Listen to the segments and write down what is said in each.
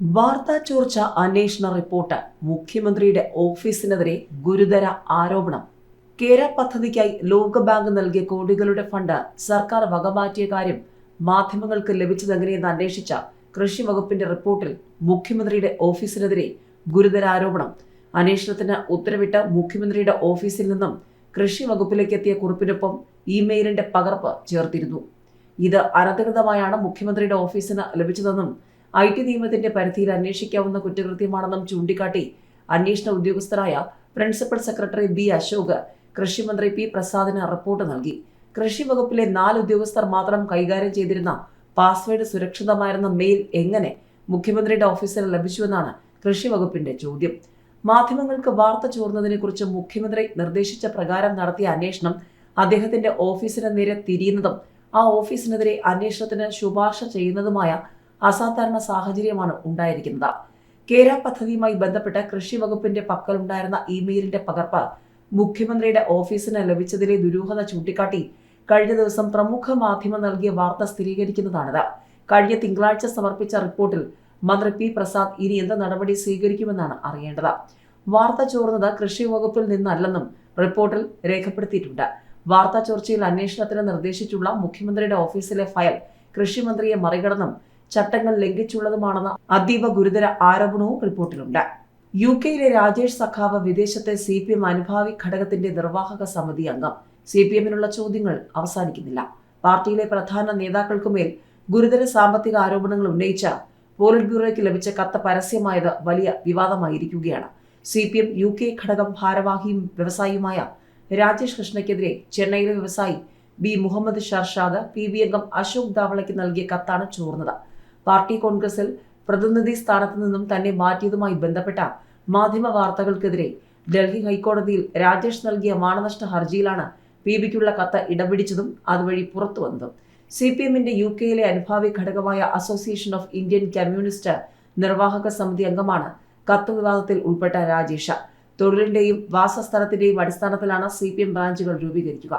വാർത്താ ചോർച്ച അന്വേഷണ റിപ്പോർട്ട് മുഖ്യമന്ത്രിയുടെ ഓഫീസിനെതിരെ ഗുരുതര ആരോപണം. കേര പദ്ധതിക്കായി ലോകബാങ്ക് നൽകിയ കോടികളുടെ ഫണ്ട് സർക്കാർ വകമാറ്റിയ കാര്യം മാധ്യമങ്ങൾക്ക് ലഭിച്ചതെങ്ങനെയെന്ന് അന്വേഷിച്ച കൃഷി വകുപ്പിന്റെ റിപ്പോർട്ടിൽ മുഖ്യമന്ത്രിയുടെ ഓഫീസിനെതിരെ ഗുരുതര ആരോപണം. അന്വേഷണത്തിന് ഉത്തരവിട്ട് മുഖ്യമന്ത്രിയുടെ ഓഫീസിൽ നിന്നും കൃഷി വകുപ്പിലേക്ക് എത്തിയ കുറിപ്പിനൊപ്പം ഇമെയിലിന്റെ പകർപ്പ് ചേർത്തിരുന്നു. ഇത് അനധികൃതമായാണ് മുഖ്യമന്ത്രിയുടെ ഓഫീസിന് ലഭിച്ചതെന്നും ഐ ടി നിയമത്തിന്റെ പരിധിയിൽ അന്വേഷിക്കാവുന്ന കുറ്റകൃത്യമാണെന്നും ചൂണ്ടിക്കാട്ടി അന്വേഷണ ഉദ്യോഗസ്ഥരായ പ്രിൻസിപ്പൽ സെക്രട്ടറി ബി അശോക് കൃഷിമന്ത്രി പി പ്രസാദിന് റിപ്പോർട്ട് നൽകി. കൃഷി വകുപ്പിലെ നാല് ഉദ്യോഗസ്ഥർ മാത്രം കൈകാര്യം ചെയ്തിരുന്ന പാസ്വേഡ് സുരക്ഷിതമായിരുന്ന മെയിൽ എങ്ങനെ മുഖ്യമന്ത്രിയുടെ ഓഫീസിന് ലഭിച്ചുവെന്നാണ് കൃഷി വകുപ്പിന്റെ ചോദ്യം. മാധ്യമങ്ങൾക്ക് വാർത്ത ചോർന്നതിനെക്കുറിച്ച് മുഖ്യമന്ത്രി നിർദ്ദേശിച്ച പ്രകാരം നടത്തിയ അന്വേഷണം അദ്ദേഹത്തിന്റെ ഓഫീസിന് നേരെ തിരിയുന്നതും ആ ഓഫീസിനെതിരെ അന്വേഷണത്തിന് ശുപാർശ ചെയ്യുന്നതുമായ അസാധാരണ സാഹചര്യമാണ് ഉണ്ടായിരിക്കുന്നത്. കേര പദ്ധതിയുമായി ബന്ധപ്പെട്ട് കൃഷി വകുപ്പിന്റെ പക്കലുണ്ടായിരുന്ന ഇമെയിലിന്റെ പകർപ്പ് മുഖ്യമന്ത്രിയുടെ ഓഫീസിന് ലഭിച്ചതിലെ ദുരൂഹത ചൂണ്ടിക്കാട്ടി കഴിഞ്ഞ ദിവസം പ്രമുഖ മാധ്യമം നൽകിയ വാർത്ത സ്ഥിരീകരിക്കുന്നതാണിത്. കഴിഞ്ഞ തിങ്കളാഴ്ച സമർപ്പിച്ച റിപ്പോർട്ടിൽ മന്ത്രി പി പ്രസാദ് ഇനി എന്ത് നടപടി സ്വീകരിക്കുമെന്നാണ് അറിയേണ്ടത്. വാർത്ത ചോർന്നത് കൃഷി വകുപ്പിൽ നിന്നല്ലെന്നും റിപ്പോർട്ടിൽ രേഖപ്പെടുത്തിയിട്ടുണ്ട്. വാർത്താ ചോർച്ചയിൽ അന്വേഷണത്തിന് നിർദ്ദേശിച്ചുള്ള മുഖ്യമന്ത്രിയുടെ ഓഫീസിലെ ഫയൽ കൃഷിമന്ത്രിയെ മറികടന്നും ചട്ടങ്ങൾ ലംഘിച്ചുള്ളതുമാണെന്ന അതീവ ഗുരുതര ആരോപണവും റിപ്പോർട്ടിലുണ്ട്. യു കെയിലെ രാജേഷ് സഖാവ് വിദേശത്തെ സി പി എം അനുഭാവി ഘടകത്തിന്റെ നിർവാഹക സമിതി അംഗം. സി പി എമ്മിനുള്ള ചോദ്യങ്ങൾ അവസാനിക്കുന്നില്ല. പാർട്ടിയിലെ പ്രധാന നേതാക്കൾക്കുമേൽ ഗുരുതര സാമ്പത്തിക ആരോപണങ്ങൾ ഉന്നയിച്ച പോളിറ്റ് ബ്യൂറോയ്ക്ക് ലഭിച്ച കത്ത് പരസ്യമായത് വലിയ വിവാദമായിരിക്കുകയാണ്. C P M U K ഘടകം ഭാരവാഹിയും വ്യവസായിയുമായ രാജേഷ് കൃഷ്ണയ്ക്കെതിരെ ചെന്നൈയിലെ വ്യവസായി B Muhammad Sharshad P B അംഗം അശോക് ദാവളയ്ക്ക് നൽകിയ കത്താണ് ചോർന്നത്. പാർട്ടി കോൺഗ്രസിൽ പ്രതിനിധി സ്ഥാനത്ത് നിന്നും തന്നെ മാറ്റിയതുമായി ബന്ധപ്പെട്ട മാധ്യമ വാർത്തകൾക്കെതിരെ ഡൽഹി ഹൈക്കോടതിയിൽ രാജേഷ് നൽകിയ മാനനഷ്ട ഹർജിയിലാണ് പി ബിക്കുള്ള കത്ത് ഇടപിടിച്ചതും അതുവഴി പുറത്തുവന്നതും. സി പി എമ്മിന്റെ യു കെയിലെ അനുഭാവി ഘടകമായ അസോസിയേഷൻ ഓഫ് ഇന്ത്യൻ കമ്മ്യൂണിസ്റ്റ് നിർവാഹക സമിതി അംഗമാണ് കത്ത് വിവാദത്തിൽ ഉൾപ്പെട്ട രാജേഷ. തൊഴിലിന്റെയും വാസസ്ഥലത്തിന്റെയും അടിസ്ഥാനത്തിലാണ് സി പി എം ബ്രാഞ്ചുകൾ രൂപീകരിക്കുക.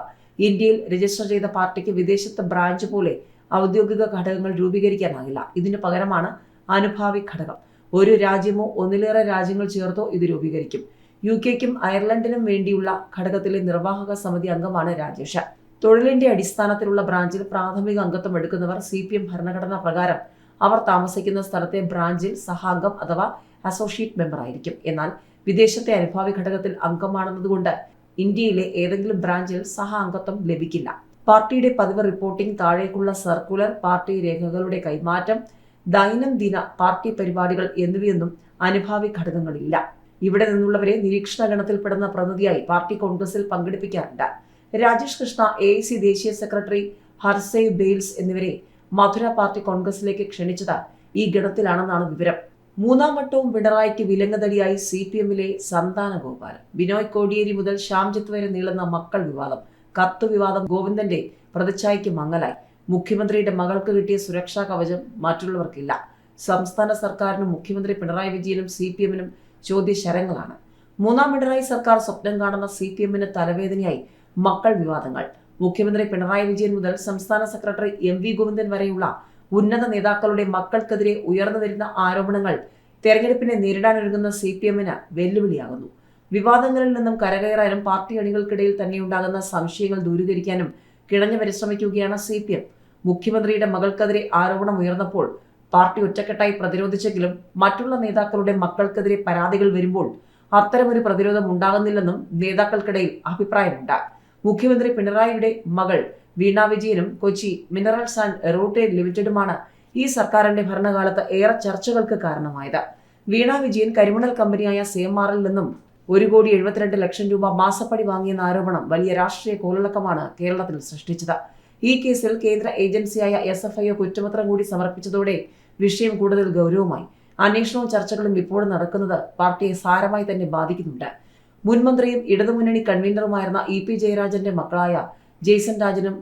ഇന്ത്യയിൽ രജിസ്റ്റർ ചെയ്ത പാർട്ടിക്ക് വിദേശത്ത് ബ്രാഞ്ച് പോലെ ഔദ്യോഗിക ഘടകങ്ങൾ രൂപീകരിക്കാനാകില്ല. ഇതിന് പകരമാണ് അനുഭാവി ഘടകം. ഒരു രാജ്യമോ ഒന്നിലേറെ രാജ്യങ്ങൾ ചേർത്തോ ഇത് രൂപീകരിക്കും. യു കെക്കും അയർലൻഡിനും വേണ്ടിയുള്ള ഘടകത്തിലെ നിർവാഹക സമിതി അംഗമാണ് രാജേഷ്. തൊഴിലിന്റെ അടിസ്ഥാനത്തിലുള്ള ബ്രാഞ്ചിൽ പ്രാഥമിക അംഗത്വം എടുക്കുന്നവർ സി പി എം ഭരണഘടനാ പ്രകാരം അവർ താമസിക്കുന്ന സ്ഥലത്തെ ബ്രാഞ്ചിൽ സഹാംഗം അഥവാ അസോസിയേറ്റ് മെമ്പർ ആയിരിക്കും. എന്നാൽ വിദേശത്തെ അനുഭാവി ഘടകത്തിൽ അംഗമാണെന്നതുകൊണ്ട് ഇന്ത്യയിലെ ഏതെങ്കിലും ബ്രാഞ്ചിൽ സഹ അംഗത്വം ലഭിക്കില്ല. പാർട്ടിയുടെ പതിവ് റിപ്പോർട്ടിംഗ് താഴേക്കുള്ള സർക്കുലർ പാർട്ടി രേഖകളുടെ കൈമാറ്റം ദൈനംദിന പാർട്ടി പരിപാടികൾ എന്നിവയൊന്നും അനുഭാവി ഘടകങ്ങളില്ല. ഇവിടെ നിന്നുള്ളവരെ നിരീക്ഷണ ഗണത്തിൽപ്പെടുന്ന പ്രതിനിധിയായി പാർട്ടി കോൺഗ്രസിൽ പങ്കെടുപ്പിക്കാറുണ്ട്. രാജേഷ് കൃഷ്ണ എ ദേശീയ സെക്രട്ടറി ഹർസേ ബെയിൽസ് എന്നിവരെ മധുര പാർട്ടി കോൺഗ്രസിലേക്ക് ക്ഷണിച്ചത് ഈ ഗണത്തിലാണെന്നാണ് വിവരം. മൂന്നാം വട്ടവും പിണറായിക്ക് വിലങ്ങതടിയായി സി പി എമ്മിലെ സന്താന ഗോപാലൻ ബിനോയ് കോടിയേരി മുതൽ ശ്യാംജിത്ത് വരെ നീളുന്ന മക്കൾ വിവാദം കത്ത് വിവാദം ഗോവിന്ദന്റെ പ്രതിച്ഛായയ്ക്ക് മങ്ങലായി. മുഖ്യമന്ത്രിയുടെ മകൾക്ക് കിട്ടിയ സുരക്ഷാ കവചം മറ്റുള്ളവർക്കില്ല. സംസ്ഥാന സർക്കാരിനും മുഖ്യമന്ത്രി പിണറായി വിജയനും സി പി എമ്മിനും ചോദ്യശരങ്ങളാണ് മൂന്നാം പിണറായി സർക്കാർ സ്വപ്നം കാണുന്ന സി പി എമ്മിന് തലവേദനയായി മക്കൾ വിവാദങ്ങൾ. മുഖ്യമന്ത്രി പിണറായി വിജയൻ മുതൽ സംസ്ഥാന സെക്രട്ടറി എം വി ഗോവിന്ദൻ വരെയുള്ള ഉന്നത നേതാക്കളുടെ മക്കൾക്കെതിരെ ഉയർന്നു വരുന്ന ആരോപണങ്ങൾ തെരഞ്ഞെടുപ്പിനെ നേരിടാനൊരുങ്ങുന്ന സി പി എമ്മിന് വെല്ലുവിളിയാകുന്നു. വിവാദങ്ങളിൽ നിന്നും കരകയറാനും പാർട്ടി അണികൾക്കിടയിൽ തന്നെ ഉണ്ടാകുന്ന സംശയങ്ങൾ ദൂരീകരിക്കാനും കിഴഞ്ഞു പരിശ്രമിക്കുകയാണ് സി പി എം. മുഖ്യമന്ത്രിയുടെ മകൾക്കെതിരെ ആരോപണം ഉയർന്നപ്പോൾ പാർട്ടി ഒറ്റക്കെട്ടായി പ്രതിരോധിച്ചെങ്കിലും മറ്റുള്ള നേതാക്കളുടെ മക്കൾക്കെതിരെ പരാതികൾ വരുമ്പോൾ അത്തരമൊരു പ്രതിരോധം ഉണ്ടാകുന്നില്ലെന്നും നേതാക്കൾക്കിടയിൽ അഭിപ്രായമുണ്ട്. മുഖ്യമന്ത്രി പിണറായിയുടെ മകൾ വീണ വിജയനും കൊച്ചി മിനറൽസ് ആൻഡ് റോട്ടേ ലിമിറ്റഡുമാണ് ഈ സർക്കാരിന്റെ ഭരണകാലത്ത് ഏറെ ചർച്ചകൾക്ക് കാരണമായത്. വീണ വിജയൻ കരിമണൽ കമ്പനിയായ സിഎംആറിൽ നിന്നും ഒരു കോടി എഴുപത്തിരണ്ട് ലക്ഷം രൂപ മാസപ്പടി വാങ്ങിയെന്ന ആരോപണം വലിയ രാഷ്ട്രീയ കോളിളക്കമാണ് കേരളത്തിൽ സൃഷ്ടിച്ചത്. ഈ കേസിൽ കേന്ദ്ര ഏജൻസിയായ എസ് എഫ് ഐ കുറ്റപത്രം കൂടി സമർപ്പിച്ചതോടെ വിഷയം കൂടുതൽ ഗൗരവമായി. അന്വേഷണവും ചർച്ചകളും ഇപ്പോഴും നടക്കുന്നത് പാർട്ടിയെ സാരമായി തന്നെ ബാധിക്കുന്നുണ്ട്. മുൻമന്ത്രിയും ഇടതുമുന്നണി കൺവീനറുമായിരുന്ന ഇ പി ജയരാജന്റെ മക്കളായ ജെയ്സൺ രാജനും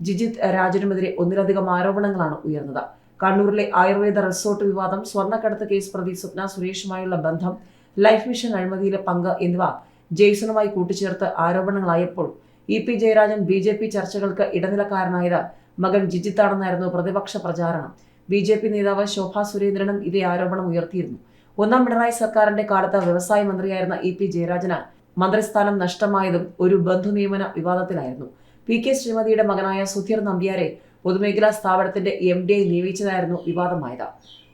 ജിജിത് രാജനുമെതിരെ ഒന്നിലധികം ആരോപണങ്ങളാണ് ഉയർന്നത്. കണ്ണൂരിലെ ആയുർവേദ റിസോർട്ട് വിവാദം സ്വർണക്കടത്ത് കേസ് പ്രതി സ്വപ്ന സുരേഷുമായുള്ള ബന്ധം ലൈഫ് മിഷൻ അഴിമതിയിലെ പങ്ക് എന്നിവ ജെയ്സണുമായി കൂട്ടിച്ചേർത്ത് ആരോപണങ്ങളായപ്പോൾ E P Jayarajan B J P ചർച്ചകൾക്ക് ഇടനിലക്കാരനായത് മകൻ ജിജിത്താണെന്നായിരുന്നു പ്രതിപക്ഷ പ്രചാരണം. ബി ജെ പി നേതാവ് ശോഭാ സുരേന്ദ്രനും ഇതേ ആരോപണം ഉയർത്തിയിരുന്നു. ഒന്നാം പിണറായി സർക്കാരിന്റെ കാലത്ത് വ്യവസായ മന്ത്രിയായിരുന്ന ഇ പി ജയരാജന് മന്ത്രിസ്ഥാനം നഷ്ടമായതും ഒരു ബന്ധു നിയമന വിവാദത്തിലായിരുന്നു. പി കെ ശ്രീമതിയുടെ മകനായ സുധീർ നമ്പ്യാരെ പൊതുമേഖലാ സ്ഥാപനത്തിന്റെ എം ഡി ഐ നിയമിച്ചതായിരുന്നു വിവാദമായത്.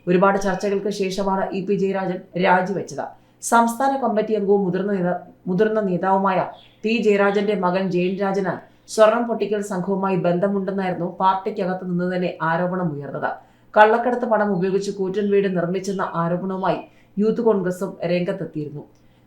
ഒരുപാട് ചർച്ചകൾക്ക് ശേഷമാണ് ഇ പി ജയരാജൻ രാജിവെച്ചത്. സംസ്ഥാന കമ്മിറ്റി അംഗവും മുതിർന്ന നേതാ മുതിർന്ന നേതാവുമായ പി ജയരാജന്റെ മകൻ ജയൻ രാജന് സ്വർണം പൊട്ടിക്കൽ സംഘവുമായി ബന്ധമുണ്ടെന്നായിരുന്നു പാർട്ടിക്കകത്ത് നിന്ന് തന്നെ ആരോപണം ഉയർന്നത്. കള്ളക്കടത്ത് പണം ഉപയോഗിച്ച് കൂറ്റൻ വീട് നിർമ്മിച്ചെന്ന ആരോപണവുമായി യൂത്ത് കോൺഗ്രസും രംഗത്തെത്തിയിരുന്നു.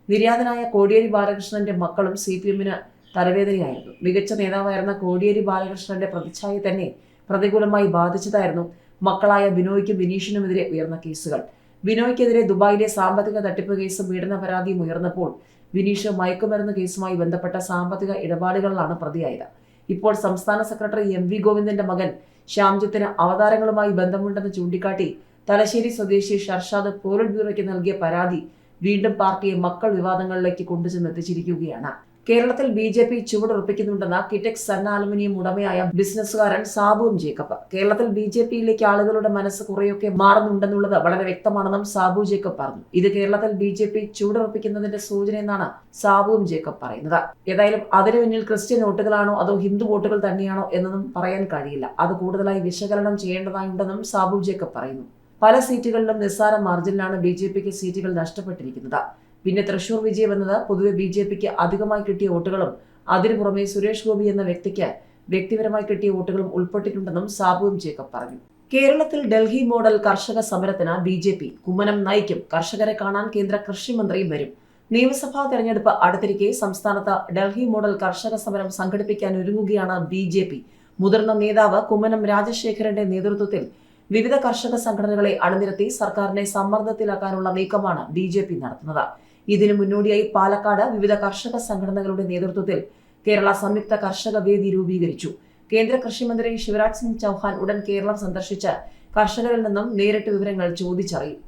നിര്യാതനായ കോടിയേരി ബാലകൃഷ്ണന്റെ മക്കളും സി പി എമ്മിന് തലവേദനയായിരുന്നു. മികച്ച നേതാവായിരുന്ന കോടിയേരി ബാലകൃഷ്ണന്റെ പ്രതിച്ഛായ തന്നെ പ്രതികൂലമായി ബാധിച്ചതായിരുന്നു മക്കളായ ബിനോയ്ക്കും ബിനീഷിനുമെതിരെ ഉയർന്ന കേസുകൾ. ബിനോയ്ക്കെതിരെ ദുബായിലെ സാമ്പത്തിക തട്ടിപ്പ് കേസും പീഡന പരാതിയും ഉയർന്നപ്പോൾ ബിനീഷ് മയക്കുമരുന്ന് കേസുമായി ബന്ധപ്പെട്ട സാമ്പത്തിക ഇടപാടുകളിലാണ് പ്രതിയായത്. ഇപ്പോൾ സംസ്ഥാന സെക്രട്ടറി എം വി ഗോവിന്ദന്റെ മകൻ ശ്യാംജിത്തിന് അവതാരങ്ങളുമായി ബന്ധമുണ്ടെന്ന് ചൂണ്ടിക്കാട്ടി തലശ്ശേരി സ്വദേശി ഷർഷാദ് പോലീസ് ബ്യൂറോയ്ക്ക് നൽകിയ പരാതി വീണ്ടും പാർട്ടിയെ മക്കൾ വിവാദങ്ങളിലേക്ക് കൊണ്ടുചെന്നെത്തിച്ചിരിക്കുകയാണ്. കേരളത്തിൽ ബി ജെ പി ചുവടുറപ്പിക്കുന്നുണ്ടെന്ന കിറ്റെക്സ് സൺ അലുമിനിയം ഉടമയായ ബിസിനസ്സുകാരൻ സാബുവും ജേക്കബ്. കേരളത്തിൽ ബി ജെ പിയിലേക്ക് ആളുകളുടെ മനസ്സ് കുറെയൊക്കെ മാറുന്നുണ്ടെന്നുള്ളത് വളരെ വ്യക്തമാണെന്നും സാബു ജേക്കബ് പറഞ്ഞു. ഇത് കേരളത്തിൽ ബി ജെ പി ചുവടുറപ്പിക്കുന്നതിന്റെ സൂചനയെന്നാണ് സാബുവും ജേക്കബ് പറയുന്നത്. ഏതായാലും അതിനു പിന്നിൽ ക്രിസ്ത്യൻ വോട്ടുകളാണോ അതോ ഹിന്ദു വോട്ടുകൾ തന്നെയാണോ എന്നതും പറയാൻ കഴിയില്ല. അത് കൂടുതലായി വിശകലനം ചെയ്യേണ്ടതായുണ്ടെന്നും സാബു ജേക്കബ് പറയുന്നു. പല സീറ്റുകളിലും നിസ്സാര മാർജിനിലാണ് ബി ജെ പിക്ക് സീറ്റുകൾ നഷ്ടപ്പെട്ടിരിക്കുന്നത്. പിന്നെ തൃശൂർ വിജയം എന്നത് പൊതുവെ ബി ജെ പിക്ക് അധികമായി കിട്ടിയ വോട്ടുകളും അതിനു പുറമെ സുരേഷ് ഗോപി എന്ന വ്യക്തിക്ക് വ്യക്തിപരമായി കിട്ടിയ വോട്ടുകളും ഉൾപ്പെട്ടിട്ടുണ്ടെന്നും സാബുവും ജേക്കബ് പറഞ്ഞു. കേരളത്തിൽ ഡൽഹി മോഡൽ കർഷക സമരത്തിന് ബി ജെ പി കുമ്മനം നയിക്കും. കർഷകരെ കാണാൻ കേന്ദ്ര കൃഷിമന്ത്രിയും വരും. നിയമസഭാ തെരഞ്ഞെടുപ്പ് അടുത്തിരിക്കെ സംസ്ഥാനത്ത് ഡൽഹി മോഡൽ കർഷക സമരം സംഘടിപ്പിക്കാൻ ഒരുങ്ങുകയാണ് ബി ജെ പി. മുതിർന്ന നേതാവ് കുമ്മനം രാജശേഖരന്റെ നേതൃത്വത്തിൽ വിവിധ കർഷക സംഘടനകളെ അണിനിരത്തി സർക്കാരിനെ സമ്മർദ്ദത്തിലാക്കാനുള്ള നീക്കമാണ് ബി ജെ പി നടത്തുന്നത്. ഇതിനു മുന്നോടിയായി പാലക്കാട് വിവിധ കർഷക സംഘടനകളുടെ നേതൃത്വത്തിൽ കേരള സംയുക്ത കർഷക വേദി രൂപീകരിച്ചു. കേന്ദ്ര കൃഷിമന്ത്രി ശിവരാജ് സിംഗ് ചൌഹാൻ ഉടൻ കേരളം സന്ദർശിച്ച് കർഷകരിൽ നിന്നും നേരിട്ട് വിവരങ്ങൾ ചോദിച്ചറിയും.